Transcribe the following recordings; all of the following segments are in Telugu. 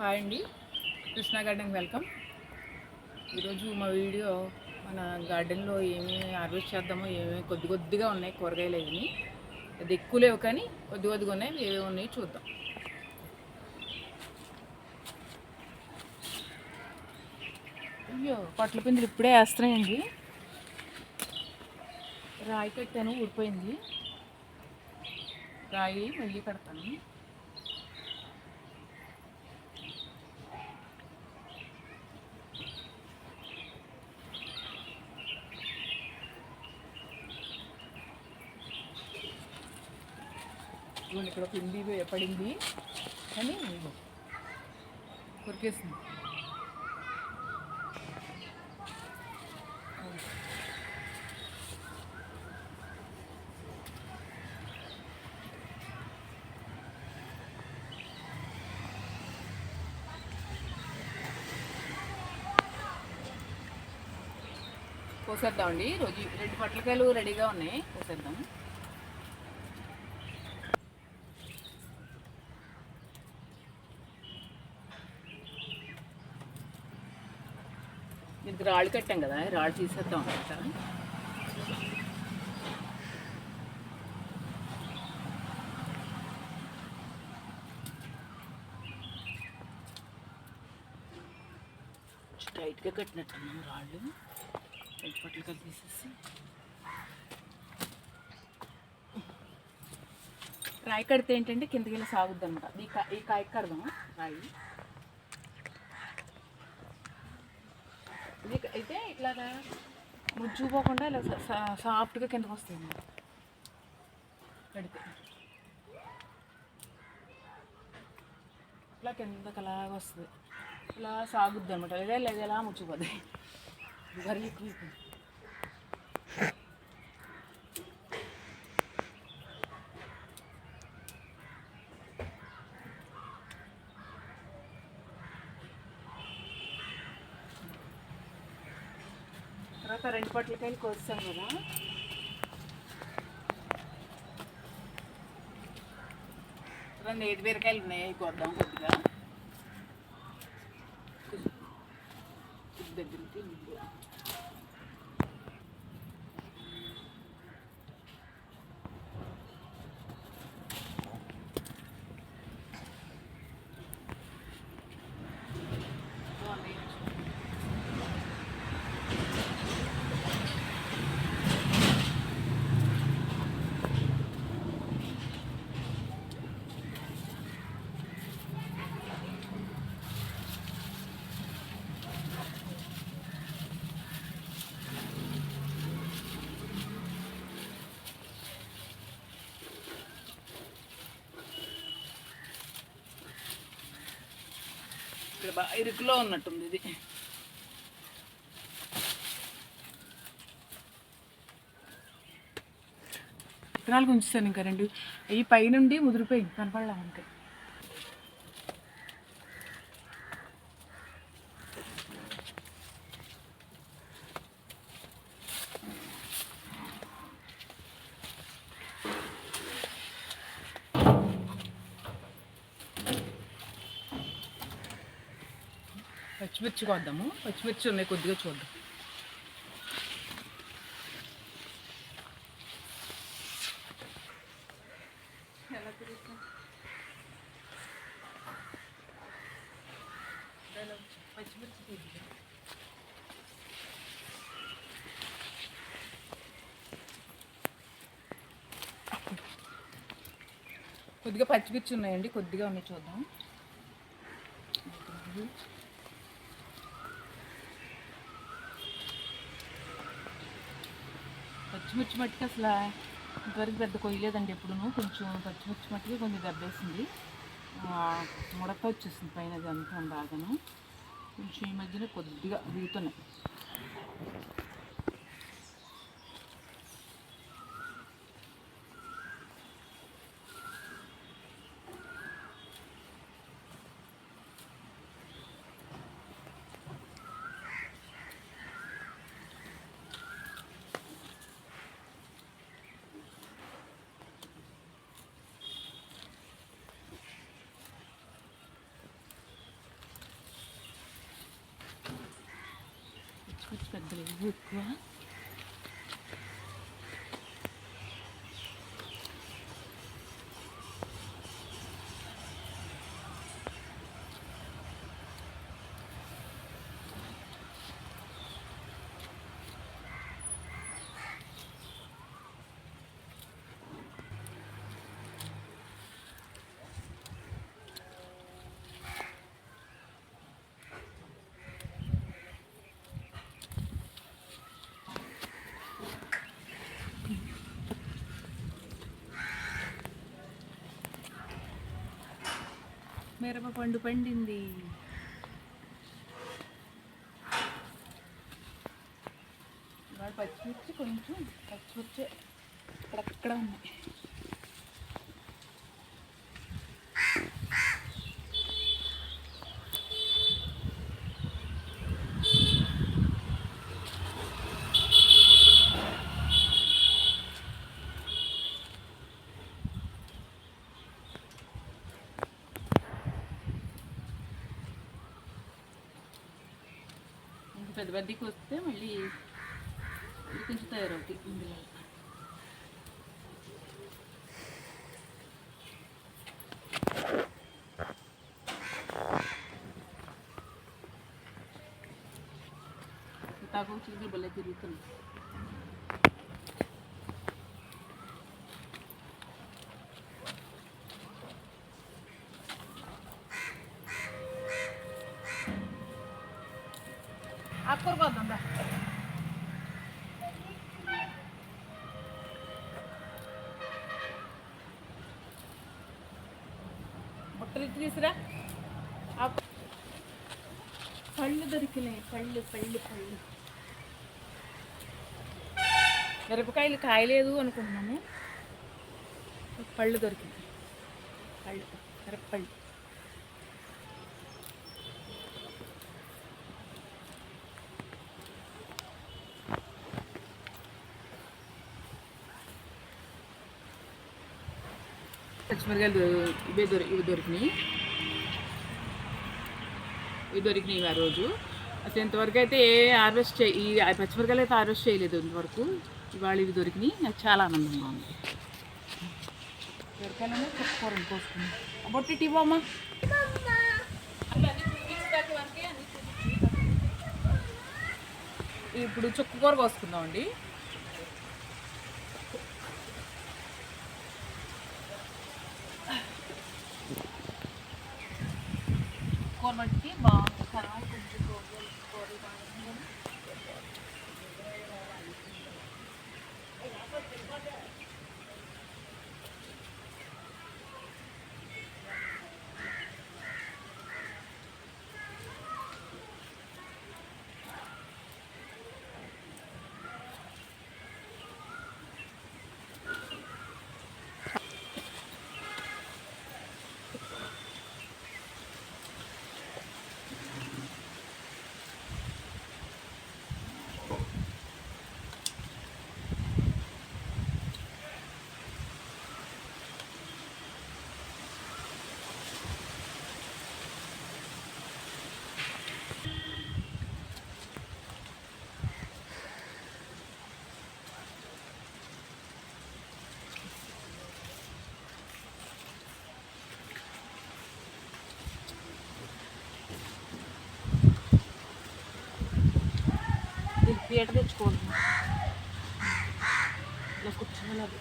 హాయ్ అండి. Krishna Garden welcome. ఈరోజు మా వీడియో మన గార్డెన్లో ఏమేమి హార్వెస్ట్ చేద్దామో ఏమేమి కొద్ది కొద్దిగా ఉన్నాయి కూరగాయలు అవి అది ఎక్కువ లేవు కానీ కొద్ది కొద్దిగా ఉన్నాయి ఏమేమి ఉన్నాయి చూద్దాం. అయ్యో పొట్ల పిందులు ఇప్పుడే వేస్తున్నాయండి. రాయి కట్టాను ఊడిపోయింది. రాయి మళ్ళీ కడతాను. ఇదిగోండి ఇక్కడ పిండి పడింది. అని ఇదిగో కొరికేసింది. కోసేద్దామండి. రోజు రెండు పొట్లకాయలు రెడీగా ఉన్నాయి. కోసేద్దాం. ఇది రాళ్ళు కట్టాం కదా రాళ్ళు తీసేద్దాం అనమాట టైట్గా కట్టినట్టున్నాం రాళ్ళు. టైట్ పట్లు కలిపి తీసేసి. రాయి కడితే ఏంటంటే కిందకి వెళ్ళి సాగుద్ది అనమాట ఈ కా ఈ కాయ కడదాం రాయి. ఇది అయితే ఇట్లాగా ముజ్జుపోకుండా ఇలా సా- సాఫ్ట్గా కిందకు వస్తుంది అన్నమాట. ఇట్లా కిందకి అలాగ వస్తుంది. ఇలా సాగుద్ది అనమాట లేదా లేదా ఎలా ముచ్చిపోద్ది వరి ఎక్కువ తర్వాత రెండు పొట్లకాయలు కోస్తాం కదా. రెండు ఐదు బీరకాయలు ఉన్నాయి కోద్దాం కొద్దిగా. బాగా ఇరుకులో ఉన్నట్టుంది ఇది. విత్తనాలు ఉంచుతాను ఇంకా రెండు. ఈ పైనుండి ముదిరిపోయింది కనపడలేమంటే పచ్చిమిర్చి కొద్దాము పచ్చిమిర్చి ఉన్నాయి కొద్దిగా చూద్దాం. కొద్దిగా పచ్చిమిర్చి ఉన్నాయండి కొద్దిగా ఉన్నాయి చూద్దాం. పచ్చిమిర్చి మట్టికి అసలు ఇంతవరకు పెద్ద కొయ్యలేదండి ఎప్పుడును. కొంచెం పచ్చిమిర్చి మట్టికి కొంచెం దెబ్బేసింది. ముడత వచ్చేసింది పైన అంతా బాగాను కొంచెం ఈ మధ్యన కొద్దిగా దిగుతున్నాయి faut que tu fasses de la vidéo, quoi? మిరప పండు పండింది. పచ్చిమిర్చి కొంచెం పచ్చిమిర్చి. అక్కడక్కడ ఉన్నాయి పెద్ద పెద్దకి వస్తే మళ్ళీ కొంచెం తయారవుతాయి ఇందులో. తాకు చీజీ భలే తిరుగుతుంది. ఫ్రిడ్జ్ ఇచ్చి తీసురా. పళ్ళు దొరికినాయి. పళ్ళు పళ్ళు పళ్ళు. మిరపకాయలు కాయలేదు అనుకుంటున్నాము. పళ్ళు దొరికినాయి. పళ్ళు మిరపపళ్ళు. పచ్చిమిరకాయలు ఇవే దొరి ఇవి దొరికినాయి. ఇవి దొరికినాయి ఆ రోజు. అసలు ఇంతవరకు అయితే ఏ హార్వెస్ట్ చే ఈ పచ్చిమిరకాయలు అయితే హార్వెస్ట్ చేయలేదు ఇంతవరకు. ఇవాళ ఇవి దొరికినాయి. నాకు చాలా ఆనందంగా ఉంది. మిరకాయలు చెప్పుకోరు కోసుకున్నాం బొట్టి ఇవ్వమ్మా ఇప్పుడు చుక్కు కూర కోసుకుందాం అండి కాబట్టి బాగా బాగుంది తర్వాత పీట తెచ్చుకోండి ఇలా కూర్చోలేదు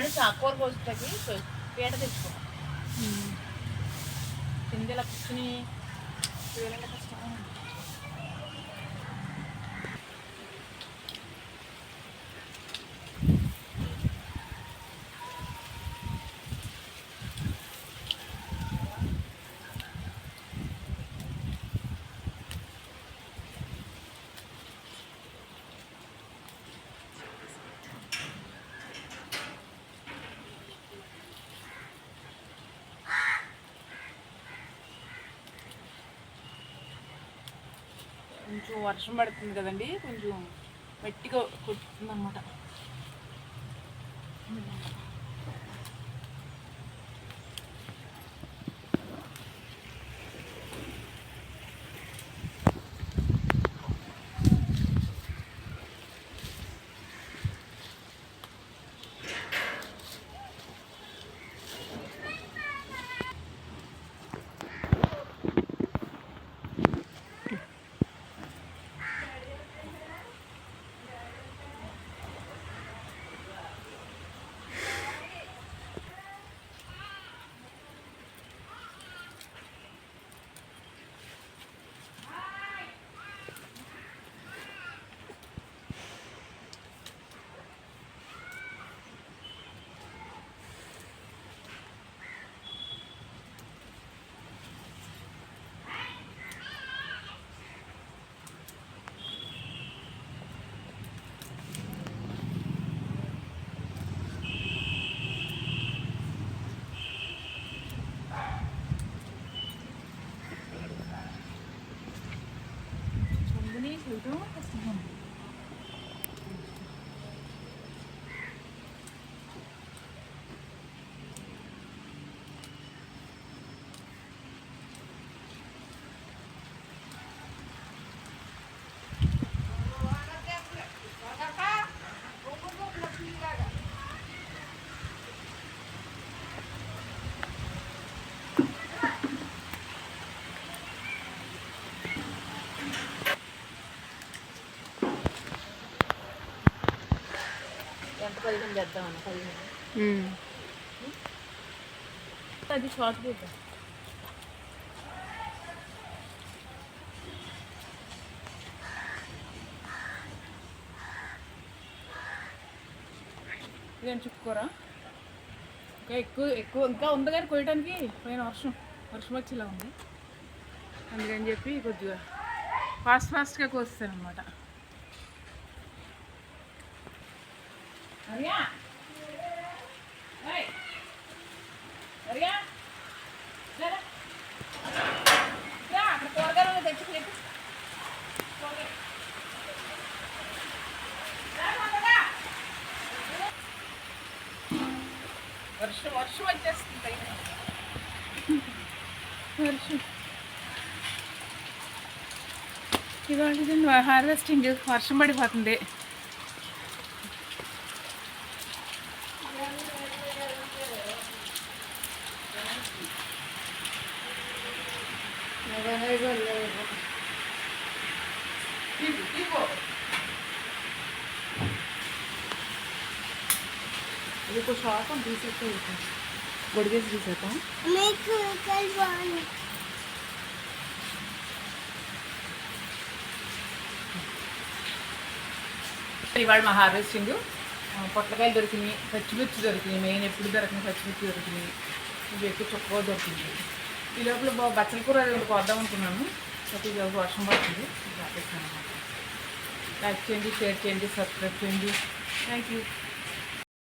నుంచి ఆకుకూర కోసుకొని పీట తెచ్చుకో కింద ఇలా కూర్చుని కష్టం వర్షం పడుతుంది కదండి కొంచెం గట్టిగా కొట్టుతుంది అనమాట చందని చూడటం కష్టం పదిహేను అది షార్ట్ చేద్దాం ఇదేం చుట్టుకోరా ఇంకా ఎక్కువ ఎక్కువ ఇంకా ఉంది కానీ కొయ్యడానికి పోయిన వర్షం వర్షం వచ్చేలా ఉంది. అందుకని చెప్పి కొద్దిగా ఫాస్ట్ ఫాస్ట్గా కోస్తాను అనమాట Maria! Hey! Maria! Zara! రా అక్కడ కూరగాయలు తెచ్చుకునేట్టు వర్షం వర్షం వచ్చేస్తుంది పైన. వర్షం ఇవాళ హార్వెస్టింగ్ వర్షం పడిపోతుంది గొడిగేసి తీసేద్దాం మీకు కలవాలి ఇవాళ మా హార్వెస్టింగ్ పొట్లకాయలు దొరికినాయి పచ్చిమిర్చి దొరికినాయి మెయిన్ ఎప్పుడు దొరికినాయి పచ్చిమిర్చి దొరికినాయి ఇవి ఎక్కువ చొక్కగా దొరికింది ఈ లోపల బచ్చల కూర కొద్దాం అనుకున్నాను ఒక వర్షం పడుతుంది ఇది ఆపేసాను అన్నమాట లైక్ చేయండి షేర్ చేయండి సబ్స్క్రైబ్ చేయండి థ్యాంక్ యూ